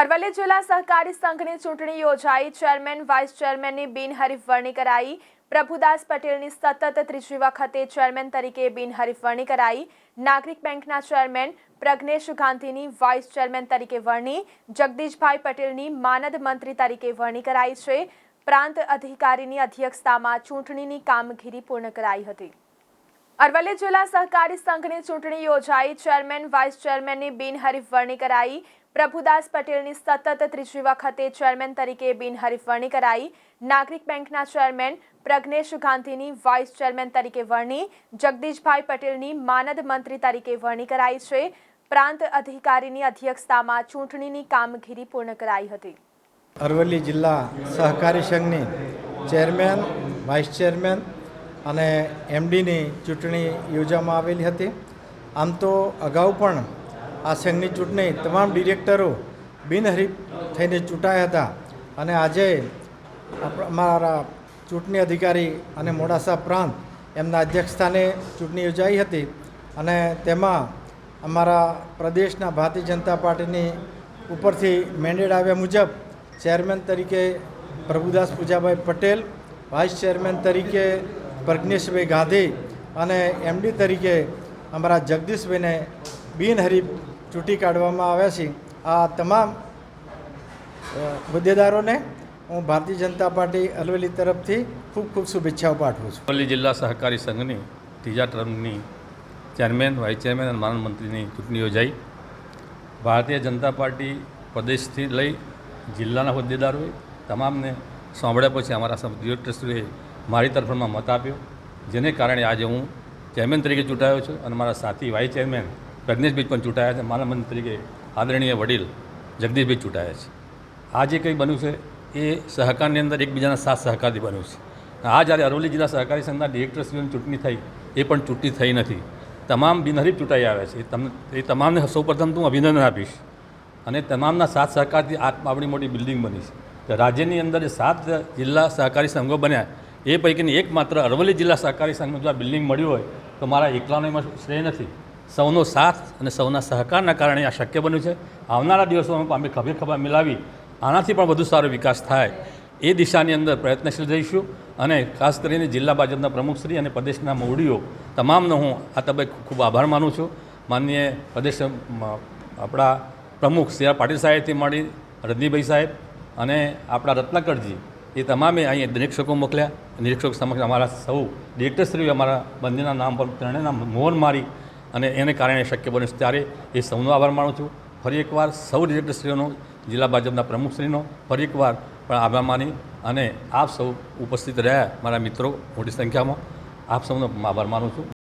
અરવલ્લી જિલ્લા સહકારી સંઘની ચૂંટણી યોજાઈ. ચેરમેન, વાઇસ ચેરમેનની બિનહરીફ વરણી કરાઈ. પ્રભુદાસ પટેલની સતત ત્રીજી વખતે ચેરમેન તરીકે બિનહરીફ વરણી કરાઈ. નાગરિક બેંકના ચેરમેન, પ્રજ્ઞેશ ગાંધીની વાઇસ ચેરમેન તરીકે વરણી. જગદીશભાઈ પટેલની માનદ મંત્રી તરીકે વરણી કરાઈ છે. પ્રાંત અધિકારીની અધ્યક્ષતામાં ચૂંટણીની કામગીરી પૂર્ણ કરાઈ હતી. અરવલ્લી જિલ્લા સહકારી સંઘની ચૂંટણી યોજાઈ. ચેરમેન, વાઇસ ચેરમેનની બિનહરીફ વરણી કરાઈ. પ્રભુદાસ પટેલની સતત ત્રીજી વખતે ચેરમેન તરીકે બિનહરીફ વરણી કરાઈ. નાગરિક બેંકના ચેરમેન પ્રજ્ઞેશ ગાંધીની વાઇસ ચેરમેન તરીકે વરણી. જગદીશભાઈ પટેલની માનદ મંત્રી તરીકે વરણી કરાઈ છે. પ્રાંત અધિકારીની અધ્યક્ષતામાં ચૂંટણીની કામગીરી પૂર્ણ કરાઈ હતી. અરવલ્લી જિલ્લા સહકારી સંઘની ચેરમેન, વાઇસ ચેરમેન અને એમડીની ચૂંટણી યોજવામાં આવેલી હતી. આમ તો અગાઉ પણ આ સંઘની ચૂંટણી તમામ ડિરેક્ટરો બિનહરીફ થઈને ચૂંટાયા હતા અને આજે અમારા ચૂંટણી અધિકારી અને મોડાસા પ્રાંત એમના અધ્યક્ષસ્થાને ચૂંટણી યોજાઈ હતી અને તેમાં અમારા પ્રદેશના ભારતીય જનતા પાર્ટીની ઉપરથી મેન્ડેટ આવ્યા મુજબ ચેરમેન તરીકે પ્રભુદાસ પૂજાભાઈ પટેલ, વાઇસ ચેરમેન તરીકે પ્રજ્ઞેશભાઈ ગાંધી અને એમડી તરીકે અમારા જગદીશભાઈને બિનહરીફ ચૂંટી કાઢવામાં આવ્યા છે. આ તમામ હોદ્દેદારોને હું ભારતીય જનતા પાર્ટી અરવલ્લી તરફથી ખૂબ ખૂબ શુભેચ્છાઓ પાઠવું છું. અરવલ્લી જિલ્લા સહકારી સંઘની ત્રીજા ટર્મની ચેરમેન, વાઇસ ચેરમેન અને માનદ મંત્રીની ચૂંટણી યોજાઈ. ભારતીય જનતા પાર્ટી પ્રદેશથી લઈ જિલ્લાના હોદ્દેદારોએ તમામને સાંભળ્યા પછી અમારા ડિરેક્ટરશ્રીએ મારી તરફમાં મત આપ્યો, જેને કારણે આજે હું ચેરમેન તરીકે ચૂંટાયો છું અને મારા સાથી વાઇસ ચેરમેન પ્રજ્ઞેશભાઈ પણ ચૂંટાયા છે. મારા મંત્રી તરીકે આદરણીય વડીલ જગદીશભાઈ ચૂંટાયા છે. આ જે કંઈ બન્યું છે, એ સહકારની અંદર એકબીજાના સાથ સહકારથી બન્યું છે. આ જ્યારે અરવલ્લી જિલ્લા સહકારી સંઘના ડિરેક્ટરશ્રીઓની ચૂંટણી થઈ, એ પણ ચૂંટણી થઈ નથી. તમામ બિનહરીફ ચૂંટાઈ આવ્યા છે. એ તમ એ તમામને સૌપ્રથમ હું અભિનંદન આપીશ. અને તમામના સાથ સહકારથી આ આપણી મોટી બિલ્ડિંગ બની છે. રાજ્યની અંદર જે સાત જિલ્લા સહકારી સંઘો બન્યા એ પૈકીની એકમાત્ર અરવલ્લી જિલ્લા સહકારી સંઘનું જો આ બિલ્ડિંગ મળ્યું હોય, તો મારા એકલાનો એમાં શ્રેય નથી. સૌનો સાથ અને સૌના સહકારના કારણે આ શક્ય બન્યું છે. આવનારા દિવસોમાં અમે ખભે ખભા મિલાવી આનાથી પણ વધુ સારો વિકાસ થાય. એ દિશાની અંદર પ્રયત્નશીલ રહીશું અને ખાસ કરીને જિલ્લા ભાજપના પ્રમુખશ્રી અને પ્રદેશના મોવડીઓ તમામનો હું આ તબક્કે ખૂબ આભાર માનું છું. માનનીય પ્રદેશ આપણા પ્રમુખ સી આર પાટીલ સાહેબથી મળી રજનીભાઈ સાહેબ અને આપણા રત્નાકરજી એ તમામે અહીંયા નિરીક્ષકો મોકલ્યા. નિરીક્ષક સમક્ષ અમારા સૌ ડિરેક્ટરશ્રીઓ અમારા બંનેના નામ પર ત્રણેયના મોહન મારી અને એને કારણે શક્ય બન્યું ત્યારે એ સૌનો આભાર માનું છું. ફરી એકવાર સૌ ડિરેક્ટરશ્રીઓનો જિલ્લા ભાજપના પ્રમુખશ્રીનો ફરી એકવાર પણ આભાર માની અને આપ સૌ ઉપસ્થિત રહ્યા, મારા મિત્રો મોટી સંખ્યામાં. આપ સૌનો આભાર માનું છું.